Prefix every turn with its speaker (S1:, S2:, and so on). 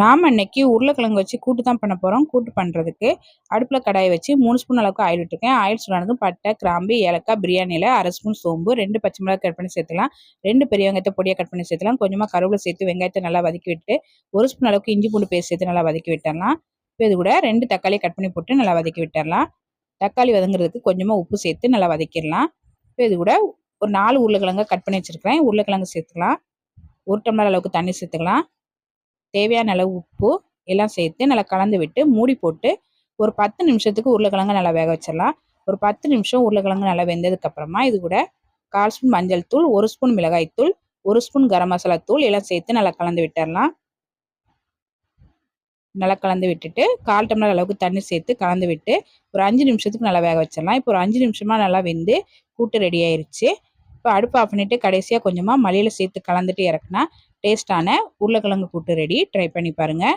S1: நாம் அன்னைக்கு உருளைக்கிழங்கு வச்சு கூட்டு தான் பண்ண போகிறோம் கூட்டு பண்ணுறதுக்கு அடுப்பில் கடாயை வச்சு மூணு ஸ்பூன் அளவுக்கு ஆயில் விட்டுருக்கேன். ஆயில் சூடானதும் பட்டை கிராம்பு ஏலக்காய் பிரியாணியில் அரை ஸ்பூன் சோம்பு ரெண்டு பச்சை மிளகாய் கட் பண்ணி சேர்த்துக்கலாம். ரெண்டு பெரிய வெங்காயத்தை பொடியாக கட் பண்ணி சேர்த்துக்கலாம். கொஞ்சமாக கருவில் சேர்த்து வெங்காயத்தை நல்லா வதக்கி விட்டு ஒரு ஸ்பூன் அளவுக்கு இஞ்சி பூண்டு பேஸ்ட் சேர்த்து நல்லா வதக்கி விட்டுடலாம் இப்போ இது கூட ரெண்டு தக்காளி கட் பண்ணி போட்டு நல்லா வதக்கி விட்டுடலாம் தக்காளி வதங்குறதுக்கு கொஞ்சமாக உப்பு சேர்த்து நல்லா வதக்கிடலாம். இப்போ இது கூட ஒரு நாலு உருளைக்கிழங்கு கட் பண்ணி வச்சுருக்கிறேன். உருளைக்கிழங்கு சேர்த்துக்கலாம். ஒரு டம்ளர் அளவுக்கு தண்ணி சேர்த்துக்கலாம். தேவையான அளவு உப்பு எல்லாம் சேர்த்து நல்லா கலந்து விட்டு மூடி போட்டு ஒரு பத்து நிமிஷத்துக்கு உருளைக்கிழங்கு நல்லா வேக வச்சிடலாம். ஒரு பத்து நிமிஷம் உருளைக்கிழங்கு நல்லா வெந்ததுக்கப்புறமா இது கூட கால் ஸ்பூன் மஞ்சள் தூள் ஒரு ஸ்பூன் மிளகாய் தூள் ஒரு ஸ்பூன் கரம் மசாலா தூள் எல்லாம் சேர்த்து நல்லா கலந்து விட்டுடலாம். நல்லா கலந்து விட்டுட்டு கால் டம்ளர் அளவுக்கு தண்ணி சேர்த்து கலந்து விட்டு ஒரு அஞ்சு நிமிஷத்துக்கு நல்லா வேக வச்சிடலாம். இப்போ ஒரு அஞ்சு நிமிஷமாக நல்லா வெந்து கூட்டு ரெடி ஆயிடுச்சு இப்போ அடுப்பு ஆஃப் பண்ணிவிட்டு கடைசியாக கொஞ்சமாக மல்லியில் சேர்த்து கலந்துட்டு இறக்குனா டேஸ்ட்டான உருளைக்கிழங்கு கூட்டு ரெடி ட்ரை பண்ணி பாருங்கள்